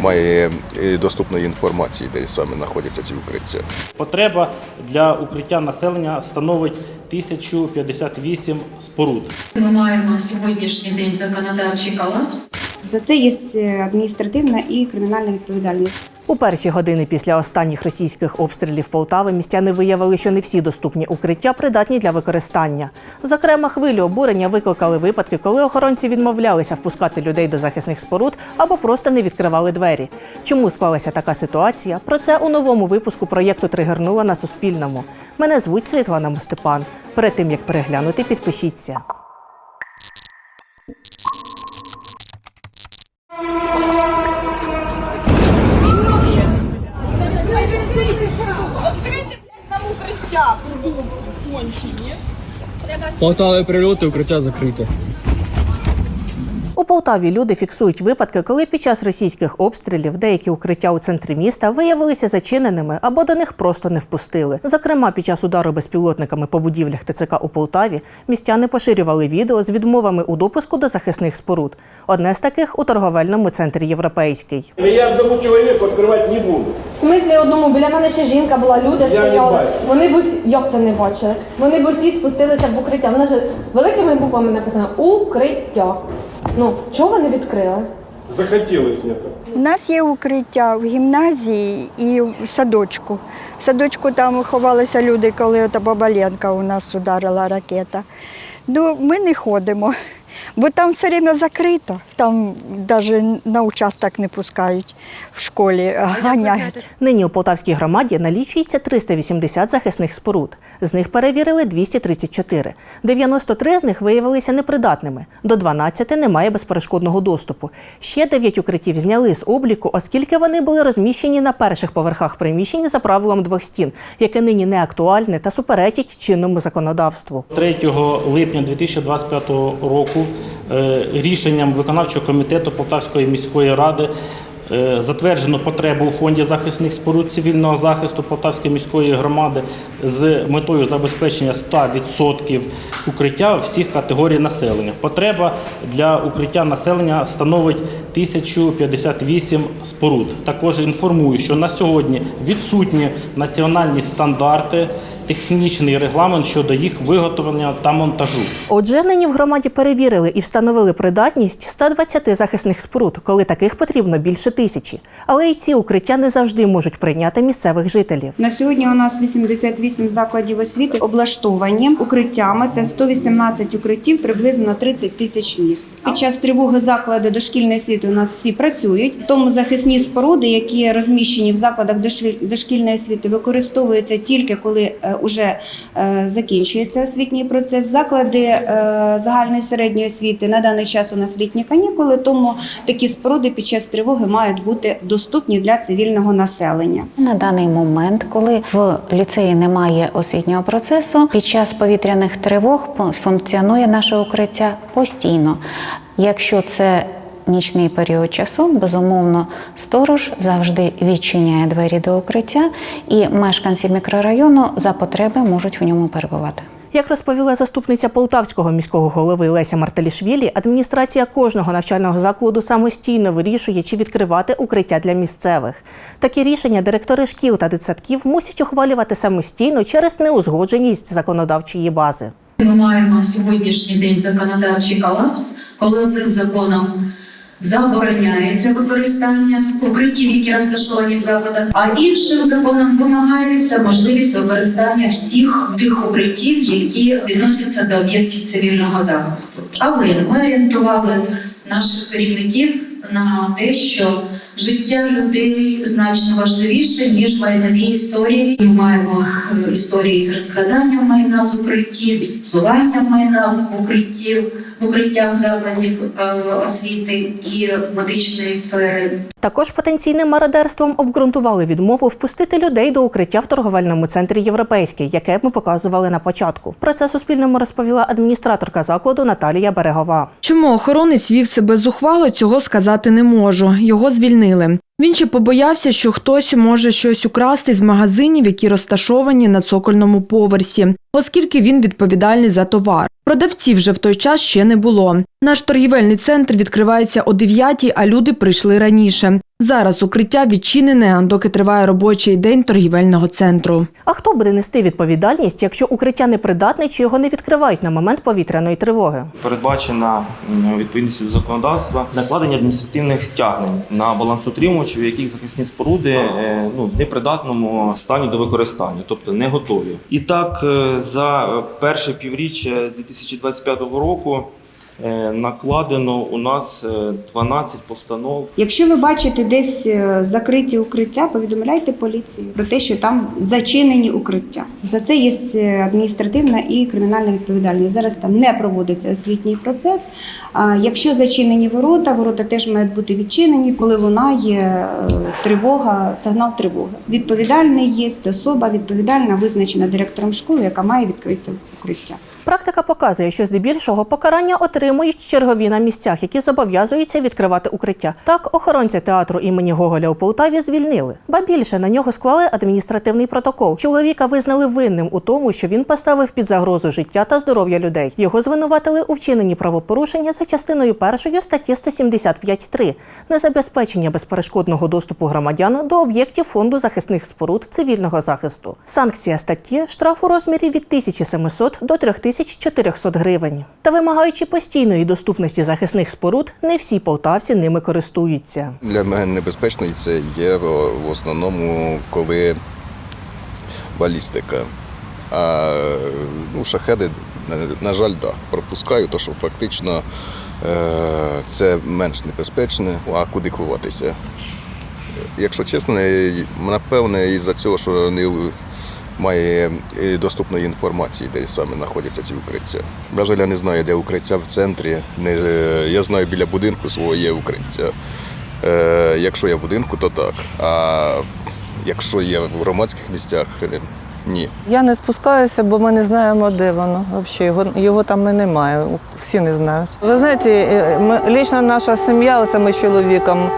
Має доступної інформації, де саме знаходяться ці укриття. Потреба для укриття населення становить 1058 споруд. Ми маємо на сьогоднішній день законодавчий колапс. За це є е, адміністративна і кримінальна відповідальність. У перші години після останніх російських обстрілів Полтави містяни виявили, що не всі доступні укриття придатні для використання. Зокрема, хвилю обурення викликали випадки, коли охоронці відмовлялися впускати людей до захисних споруд або просто не відкривали двері. Чому склалася така ситуація? Про це у новому випуску проєкту Тригернула на Суспільному. Мене звуть Світлана Мостепан. Перед тим як переглянути, підпишіться. Полтаві прильоти, укриття закрите. У Полтаві люди фіксують випадки, коли під час російських обстрілів деякі укриття у центрі міста виявилися зачиненими або до них просто не впустили. Зокрема, під час удару безпілотниками по будівлях ТЦК у Полтаві містяни поширювали відео з відмовами у допуску до захисних споруд. Одне з таких у торговельному центрі Європейський. Я одному чоловіку відкривати не буду. В смислі одному біля мене ще жінка була, люди стояли. Вони б як це не бачили? Вони б усі спустилися в укриття. Вона ж великими буквами написано укриття. Ну чого не відкрили? Захотілося мені так. У нас є укриття в гімназії і в садочку. В садочку там ховалися люди, коли ота Бабаленка у нас ударила ракета. Ну, ми не ходимо, бо там все время закрито. Там навіть на участок не пускають в школі, ганяють. Нині у Полтавській громаді налічується 380 захисних споруд. З них перевірили 234. 93 з них виявилися непридатними. До 12 немає безперешкодного доступу. Ще 9 укриттів зняли з обліку, оскільки вони були розміщені на перших поверхах приміщень за правилом двох стін, яке нині не актуальне та суперечить чинному законодавству. 3 липня 2025 року е, рішенням виконавчого комітету Полтавської міської ради е, затверджено потребу у фонді захисних споруд цивільного захисту Полтавської міської громади з метою забезпечення 100% укриття всіх категорій населення. Потреба для укриття населення становить 1058 споруд. Також інформую, що на сьогодні відсутні національні стандарти, технічний регламент щодо їх виготовлення та монтажу. Отже, нині в громаді перевірили і встановили придатність 120 захисних споруд, коли таких потрібно більше тисячі. Але й ці укриття не завжди можуть прийняти місцевих жителів. На сьогодні у нас 88 закладів освіти облаштовані укриттями. Це 118 укриттів, приблизно на 30 тисяч місць. Під час тривоги заклади дошкільної освіти у нас всі працюють. Тому захисні споруди, які розміщені в закладах дошкільної освіти, використовуються тільки коли вже закінчується освітній процес. Заклади е, загальної середньої освіти на даний час у нас літні канікули, тому такі споруди під час тривоги мають бути доступні для цивільного населення. На даний момент, коли в ліцеї немає освітнього процесу, під час повітряних тривог функціонує наше укриття постійно. Якщо це нічний період часу, безумовно, сторож завжди відчиняє двері до укриття, і мешканці мікрорайону за потреби можуть в ньому перебувати. Як розповіла заступниця полтавського міського голови Леся Мартелішвілі, адміністрація кожного навчального закладу самостійно вирішує, чи відкривати укриття для місцевих. Такі рішення директори шкіл та дитсадків мусять ухвалювати самостійно через неузгодженість законодавчої бази. Ми маємо сьогоднішній день законодавчий колапс, коли одним законом забороняється використання укриттів, які розташовані в закладах, а іншим законом вимагається можливість використання всіх тих укриттів, які відносяться до об'єктів цивільного захисту. Але ми орієнтували наших керівників на те, що життя людей значно важливіше ніж майнові історії. Ми маємо е, історії з розкраданням майна з укриттів, із майна укриттів, в укриттях закладів е, освіти і медичної сфери. Також потенційним мародерством обґрунтували відмову впустити людей до укриття в торговельному центрі Європейський, яке ми показували на початку. Про це Суспільному розповіла адміністраторка закладу Наталія Берегова. Чому охоронець вів себе зухвало, цього сказати не можу. Його звільнили. Він ще побоявся, що хтось може щось украсти з магазинів, які розташовані на цокольному поверсі. оскільки він відповідальний за товар. Продавців вже в той час ще не було. Наш торгівельний центр відкривається о 9, а люди прийшли раніше. Зараз укриття відчинене, доки триває робочий день торгівельного центру. А хто буде нести відповідальність, якщо укриття непридатне чи його не відкривають на момент повітряної тривоги? передбачена м, відповідністю до законодавства накладення адміністративних стягнень на балансоутримувачів, яких захисні споруди е, ну, в непридатному стані до використання, тобто не готові. І так, е, за е, перше півріччя 2025 року е, накладено у нас е, 12 постанов Якщо ви бачите десь е, закриті укриття, повідомляйте поліцію про те, що там зачинені укриття. За це є е, адміністративна і кримінальна відповідальність. Зараз там не проводиться освітній процес. Якщо зачинені ворота, ворота теж мають бути відчинені, коли лунає е, тривога, сигнал тривоги. Відповідальний є особа, відповідальна визначена директором школи, яка має відкрити укриття. Практика показує, що здебільшого покарання отримують чергові на місцях, які зобов'язуються відкривати укриття. Так, охоронця театру імені Гоголя у Полтаві звільнили. Ба більше на нього склали адміністративний протокол. Чоловіка визнали винним у тому, що він поставив під загрозу життя та здоров'я людей. Його звинуватили у вчиненні правопорушення за частиною першої статті 175.3 незабезпечення безперешкодного доступу громадян до об'єктів фонду захисних споруд цивільного захисту. Санкція статті штраф у розмірі від 1700 до 3400 гривень. Та вимагаючи постійної доступності захисних споруд, не всі полтавці ними користуються. Для мене небезпечною це є в основному, коли балістика. А ну, шахеди, на, жаль, да, пропускаю, то що фактично е, це менш небезпечне, а куди ховатися. Якщо чесно, напевне, із-за цього, що не має е, доступної інформації, де саме знаходяться ці укриття. На жаль, я не знаю, де укриття в центрі. Не, е, я знаю, біля будинку свого є укриття. Е, якщо є в будинку, то так. А якщо є в громадських місцях, е, ні. Я не спускаюся, бо ми не знаємо, де воно. Взагалі, його, його там і немає. Всі не знають. Ви знаєте, ми, лічно наша сім'я, оце ми з чоловіком,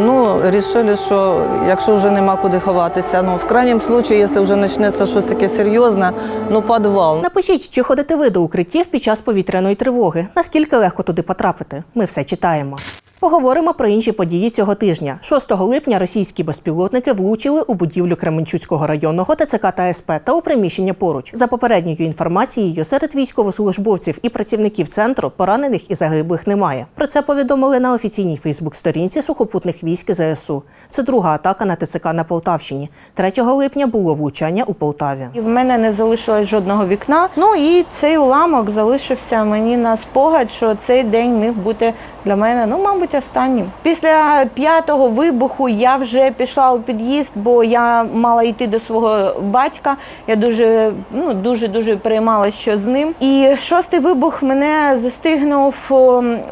ну, вирішили, що якщо вже нема куди ховатися, ну, в крайньому випадку, якщо вже почнеться щось таке серйозне, ну, підвал. Напишіть, чи ходите ви до укриттів під час повітряної тривоги. Наскільки легко туди потрапити? Ми все читаємо. Поговоримо про інші події цього тижня. 6 липня російські безпілотники влучили у будівлю Кременчуцького районного ТЦК та СП та у приміщення поруч. За попередньою інформацією, серед військовослужбовців і працівників центру поранених і загиблих немає. Про це повідомили на офіційній Фейсбук-сторінці сухопутних військ ЗСУ. Це друга атака на ТЦК на Полтавщині. 3 липня було влучання у Полтаві. В мене не залишилось жодного вікна. Ну і цей уламок залишився мені на спогад, що цей день міг бути для мене, ну, мабуть, останнім. Після п'ятого вибуху я вже пішла у під'їзд, бо я мала йти до свого батька. Я дуже, ну, дуже дуже переймалася, що з ним. І шостий вибух мене застигнув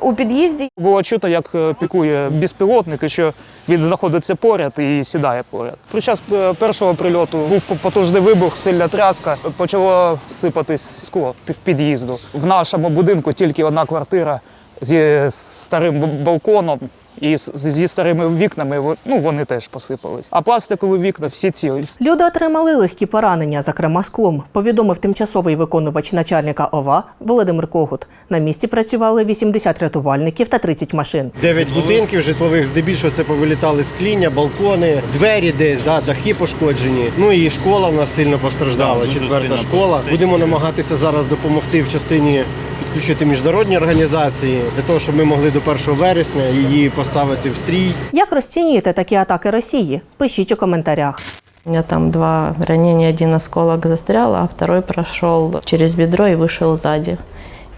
у під'їзді. Було чути, як е, пікує безпілотник, і що він знаходиться поряд і сідає поряд. Під час е, першого прильоту був потужний вибух, сильна тряска. Почало сипатись скло під під'їзду. В нашому будинку тільки одна квартира зі старим балконом. І зі старими вікнами ну, вони теж посипались. А пластикові вікна всі цілі. Люди отримали легкі поранення, зокрема склом, повідомив тимчасовий виконувач начальника ОВА Володимир Когут. На місці працювали 80 рятувальників та 30 машин. Дев'ять будинків житлових, здебільшого це повилітали скління, балкони, двері десь, да, дахи пошкоджені. Ну і школа в нас сильно постраждала. четверта школа. Будемо намагатися зараз допомогти в частині підключити міжнародні організації для того, щоб ми могли до 1 вересня її поставити в стрій. Як розцінюєте такі атаки Росії? Пишіть у коментарях. У меня там два ранения, один осколок застрял, а второй прошел через бедро и вышел сзади.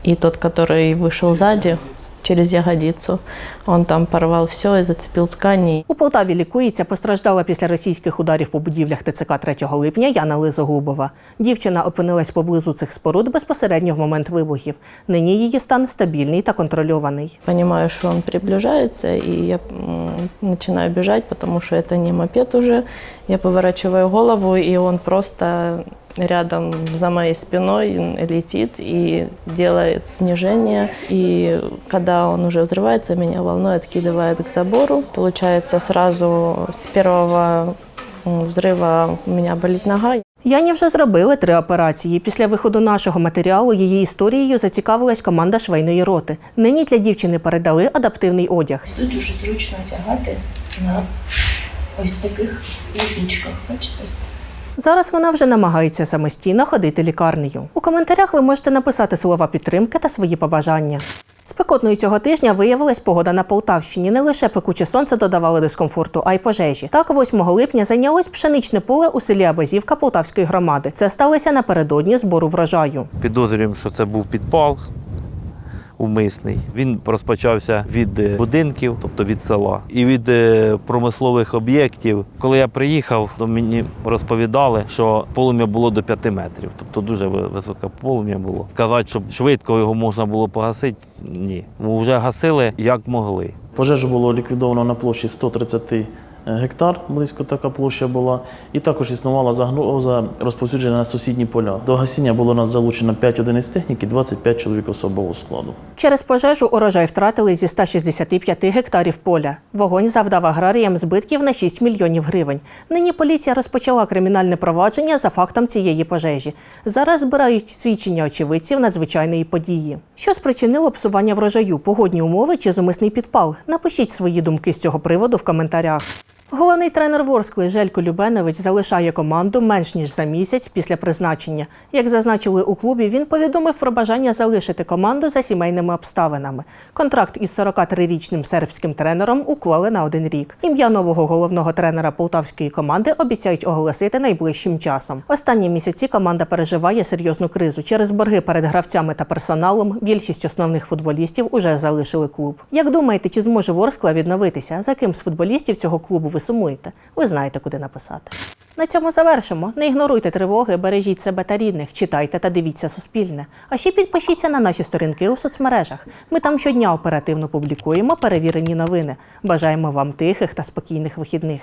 И тот, который вышел сзади, через ягодицу, он там порвал все и зацепил ткани. У Полтаві лікується постраждала після російських ударів по будівлях ТЦК 3 липня Яна Лизогубова. Дівчина опинилась поблизу цих споруд безпосередньо в момент вибухів. Нині її стан стабільний та контрольований. Понимаю, что он приближается, и я м, начинаю бежать, потому что это не мопед уже. Я поворачиваю голову, и он просто рядом за моей спиной летит и делает снижение. И когда он уже взрывается, меня волной откидывает к забору. Получается, сразу с первого м, взрыва у меня болит нога. Яні вже зробили три операції. Після виходу нашого матеріалу її історією зацікавилась команда швейної роти. Нині для дівчини передали адаптивний одяг. Тут дуже зручно одягати на ось таких ліфічках, бачите? Зараз вона вже намагається самостійно ходити лікарнею. У коментарях ви можете написати слова підтримки та свої побажання. Спекотною цього тижня виявилась погода на Полтавщині. Не лише пекуче сонце додавало дискомфорту, а й пожежі. Так, 8 липня зайнялось пшеничне поле у селі Абазівка Полтавської громади. Це сталося напередодні збору врожаю. Підозрюємо, що це був підпал умисний. Він розпочався від е, будинків, тобто від села, і від е, промислових об'єктів. Коли я приїхав, то мені розповідали, що полум'я було до 5 метрів, тобто дуже ви- високе полум'я було. Сказати, щоб швидко його можна було погасити, ні. Ми вже гасили як могли. Пожежу було ліквідовано на площі 130 гектар, близько така площа була. І також існувала загроза розповсюдження на сусідні поля. До гасіння було у нас залучено 5 одиниць техніки, 25 чоловік особового складу. Через пожежу урожай втратили зі 165 гектарів поля. Вогонь завдав аграріям збитків на 6 мільйонів гривень. Нині поліція розпочала кримінальне провадження за фактом цієї пожежі. Зараз збирають свідчення очевидців надзвичайної події. Що спричинило псування врожаю, погодні умови чи зумисний підпал? Напишіть свої думки з цього приводу в коментарях. Головний тренер Ворскли Желько Любенович залишає команду менш ніж за місяць після призначення. Як зазначили у клубі, він повідомив про бажання залишити команду за сімейними обставинами. Контракт із 43-річним сербським тренером уклали на один рік. Ім'я нового головного тренера полтавської команди обіцяють оголосити найближчим часом. Останні місяці команда переживає серйозну кризу. Через борги перед гравцями та персоналом більшість основних футболістів уже залишили клуб. Як думаєте, чи зможе Ворскла відновитися? За ким з футболістів цього клубу ви сумуєте? Ви знаєте, куди написати. На цьому завершимо. Не ігноруйте тривоги, бережіть себе та рідних, читайте та дивіться Суспільне. А ще підпишіться на наші сторінки у соцмережах. Ми там щодня оперативно публікуємо перевірені новини. Бажаємо вам тихих та спокійних вихідних.